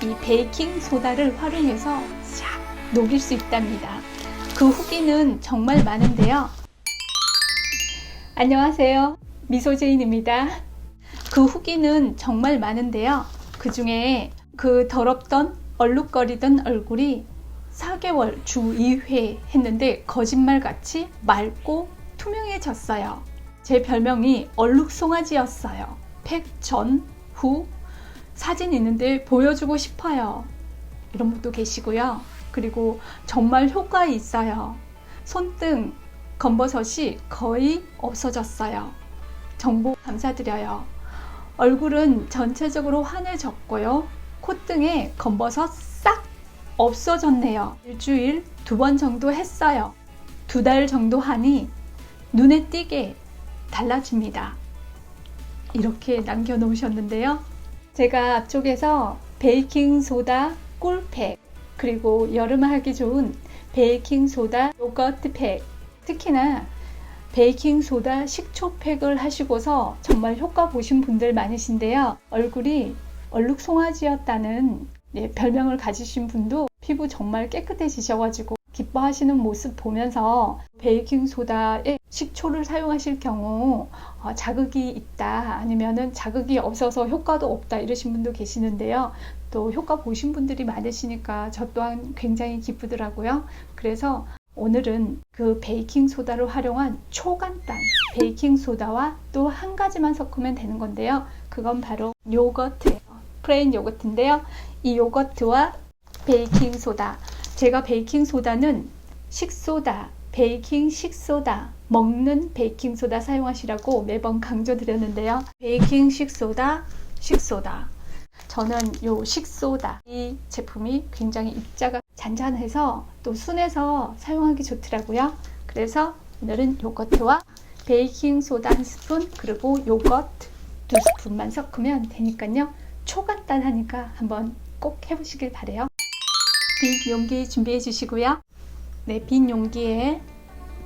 이 베이킹 소다를 활용해서 싹 녹일 수 있답니다. 그 후기는 정말 많은데요. 안녕하세요. 미소제인입니다. 그 후기는 정말 많은데요. 그 중에 그 더럽던 얼룩거리던 얼굴이 4개월 주 2회 했는데 거짓말같이 맑고 투명해졌어요. 제 별명이 얼룩 송아지였어요. 팩 전, 후 사진 있는데 보여주고 싶어요. 이런 분도 계시고요. 그리고 정말 효과 있어요. 손등, 검버섯이 거의 없어졌어요. 정보 감사드려요. 얼굴은 전체적으로 환해졌고요. 콧등에 검버섯 싹 없어졌네요. 일주일 두 번 정도 했어요. 두 달 정도 하니 눈에 띄게 달라집니다. 이렇게 남겨놓으셨는데요. 제가 앞쪽에서 베이킹 소다 꿀팩 그리고 여름에 하기 좋은 베이킹 소다 요거트 팩 특히나 베이킹 소다 식초 팩을 하시고서 정말 효과 보신 분들 많으신데요. 얼굴이 얼룩 송아지였다는 예, 별명을 가지신 분도 피부 정말 깨끗해지셔가지고 기뻐하시는 모습 보면서 베이킹 소다에 식초를 사용하실 경우 어, 자극이 있다 아니면은 자극이 없어서 효과도 없다 이러신 분도 계시는데요. 또 효과 보신 분들이 많으시니까 저 또한 굉장히 기쁘더라고요. 그래서 오늘은 그 베이킹 소다를 활용한 초간단 베이킹 소다와 또 한 가지만 섞으면 되는 건데요. 그건 바로 요거트예요. 프레인 요거트인데요. 이 요거트와 베이킹 소다. 제가 베이킹 소다는 식소다, 베이킹 식소다, 먹는 베이킹 소다 사용하시라고 매번 강조드렸는데요. 베이킹 식소다, 식소다. 저는 요 식소다 이 제품이 굉장히 입자가 잔잔해서 또 순해서 사용하기 좋더라고요. 그래서 오늘은 요거트와 베이킹 소다 한 스푼 그리고 요거트 두 스푼만 섞으면 되니까요. 초간단하니까 한번 꼭 해보시길 바래요. 빈 용기 준비해 주시고요. 네, 빈 용기에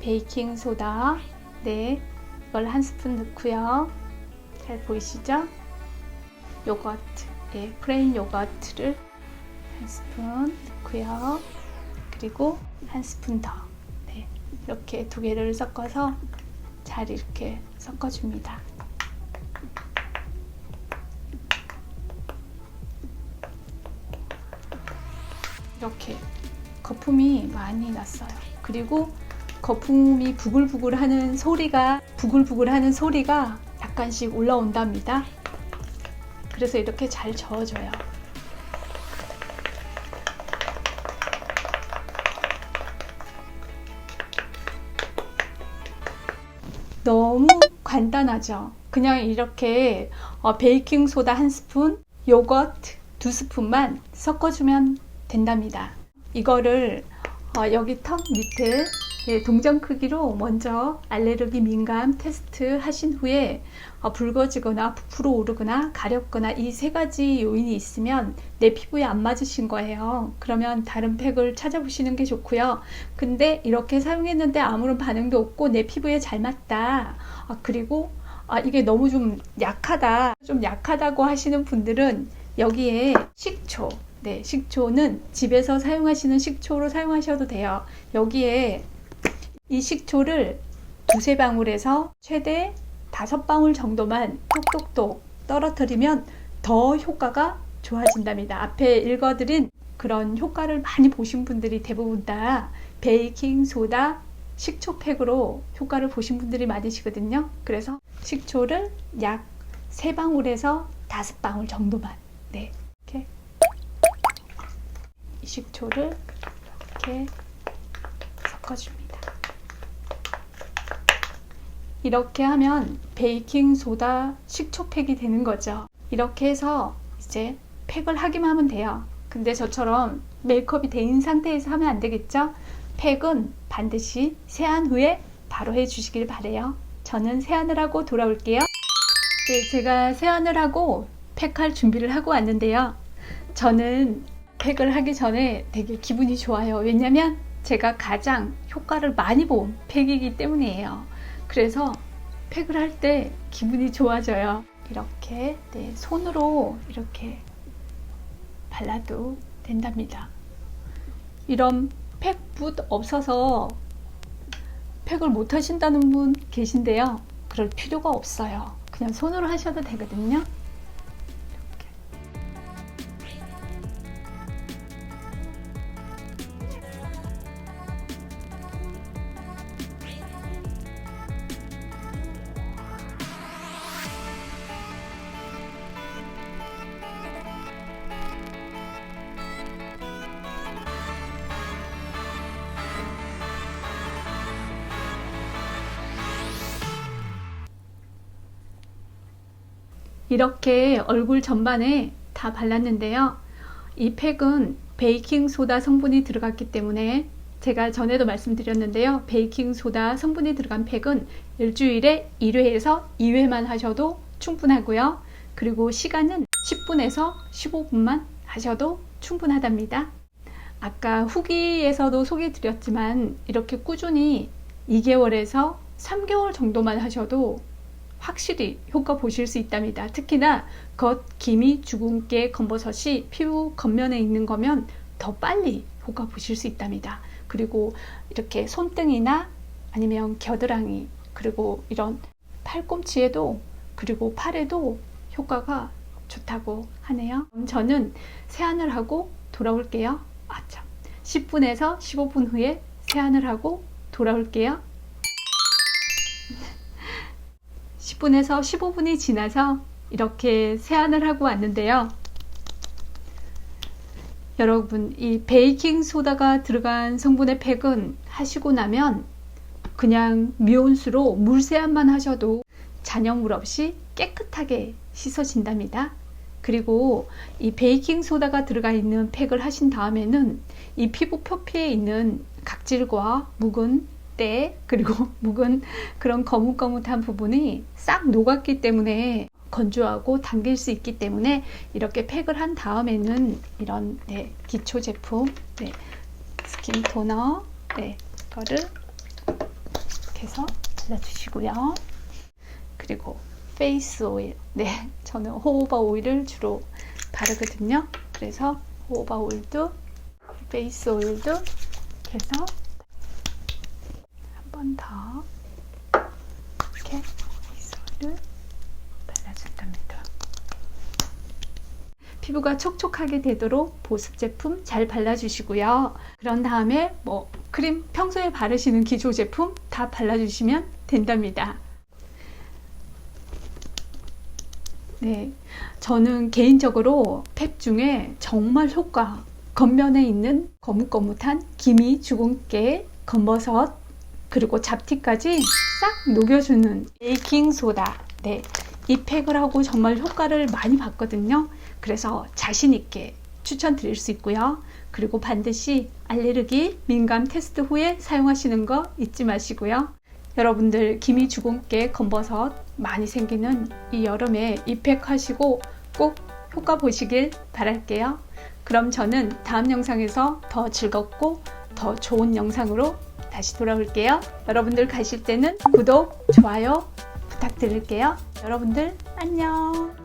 베이킹 소다 네, 이걸 한 스푼 넣고요. 잘 보이시죠? 요거트, 예, 프레인 요거트를 한 스푼 넣고요. 그리고 한 스푼 더. 네, 이렇게 두 개를 섞어서 잘 이렇게 섞어줍니다. 이렇게 거품이 많이 났어요. 그리고 거품이 부글부글 하는 소리가 부글부글 하는 소리가 약간씩 올라온답니다. 그래서 이렇게 잘 저어줘요. 너무 간단하죠. 그냥 이렇게 어, 베이킹 소다 한 스푼, 요거트 두 스푼만 섞어주면 된답니다. 이거를 어, 여기 턱 밑에 예, 동전 크기로 먼저 알레르기 민감 테스트 하신 후에 어, 붉어지거나 부풀어 오르거나 가렵거나 이 세 가지 요인이 있으면 내 피부에 안 맞으신 거예요. 그러면 다른 팩을 찾아보시는 게 좋고요. 근데 이렇게 사용했는데 아무런 반응도 없고 내 피부에 잘 맞다. 아, 그리고 아, 이게 너무 좀 약하다. 좀 약하다고 하시는 분들은 여기에 식초, 네, 식초는 집에서 사용하시는 식초로 사용하셔도 돼요. 여기에 이 식초를 두세 방울에서 최대 다섯 방울 정도만 톡톡톡 떨어뜨리면 더 효과가 좋아진답니다. 앞에 읽어드린 그런 효과를 많이 보신 분들이 대부분 다 베이킹 소다 식초팩으로 효과를 보신 분들이 많으시거든요. 그래서 식초를 약 세 방울에서 다섯 방울 정도만 네, 이렇게 이 식초를 이렇게 섞어줍니다. 이렇게 하면 베이킹 소다 식초팩이 되는 거죠. 이렇게 해서 이제 팩을 하기만 하면 돼요. 근데 저처럼 메이크업이 된 상태에서 하면 안 되겠죠? 팩은 반드시 세안 후에 바로 해주시길 바래요. 저는 세안을 하고 돌아올게요. 네, 제가 세안을 하고 팩할 준비를 하고 왔는데요. 저는 팩을 하기 전에 되게 기분이 좋아요. 왜냐면 제가 가장 효과를 많이 본 팩이기 때문이에요. 그래서 팩을 할 때 기분이 좋아져요. 이렇게 네, 손으로 이렇게 발라도 된답니다. 이런 팩붓 없어서 팩을 못 하신다는 분 계신데요. 그럴 필요가 없어요. 그냥 손으로 하셔도 되거든요. 이렇게 얼굴 전반에 다 발랐는데요. 이 팩은 베이킹 소다 성분이 들어갔기 때문에 제가 전에도 말씀드렸는데요. 베이킹 소다 성분이 들어간 팩은 일주일에 1회에서 2회만 하셔도 충분하고요. 그리고 시간은 10분에서 15분만 하셔도 충분하답니다. 아까 후기에서도 소개해 드렸지만 이렇게 꾸준히 2개월에서 3개월 정도만 하셔도 확실히 효과 보실 수 있답니다. 특히나 겉 기미 주근깨 검버섯이 피부 겉면에 있는 거면 더 빨리 효과 보실 수 있답니다. 그리고 이렇게 손등이나 아니면 겨드랑이 그리고 이런 팔꿈치에도 그리고 팔에도 효과가 좋다고 하네요. 저는 세안을 하고 돌아올게요. 아 참. 10분에서 15분 후에 세안을 하고 돌아올게요. 10분에서 15분이 지나서 이렇게 세안을 하고 왔는데요. 여러분, 이 베이킹 소다가 들어간 성분의 팩은 하시고 나면 그냥 미온수로 물 세안만 하셔도 잔여물 없이 깨끗하게 씻어진답니다. 그리고 이 베이킹 소다가 들어가 있는 팩을 하신 다음에는 이 피부 표피에 있는 각질과 묵은 때 그리고 묵은 그런 거뭇거뭇한 부분이 싹 녹았기 때문에 건조하고 당길 수 있기 때문에 이렇게 팩을 한 다음에는 이런 네, 기초 제품 네, 스킨 토너 네, 거를 이렇게 해서 발라주시고요. 그리고 페이스 오일 네 저는 호호바 오일을 주로 바르거든요. 그래서 호호바 오일도 페이스 오일도 해서 한 번 더 이렇게 오일을 발라준답니다. 피부가 촉촉하게 되도록 보습 제품 잘 발라주시고요. 그런 다음에 뭐 크림 평소에 바르시는 기초 제품 다 발라주시면 된답니다. 네, 저는 개인적으로 팩 중에 정말 효과 겉면에 있는 거뭇거뭇한 기미, 주근깨, 검버섯 그리고 잡티까지 싹 녹여주는 베이킹 소다. 네, 이 팩을 하고 정말 효과를 많이 봤거든요. 그래서 자신 있게 추천드릴 수 있고요. 그리고 반드시 알레르기 민감 테스트 후에 사용하시는 거 잊지 마시고요. 여러분들 기미 주근깨 검버섯 많이 생기는 이 여름에 이팩 하시고 꼭 효과 보시길 바랄게요. 그럼 저는 다음 영상에서 더 즐겁고 더 좋은 영상으로 다시 돌아올게요. 여러분들 가실 때는 구독, 좋아요 부탁드릴게요. 여러분들 안녕.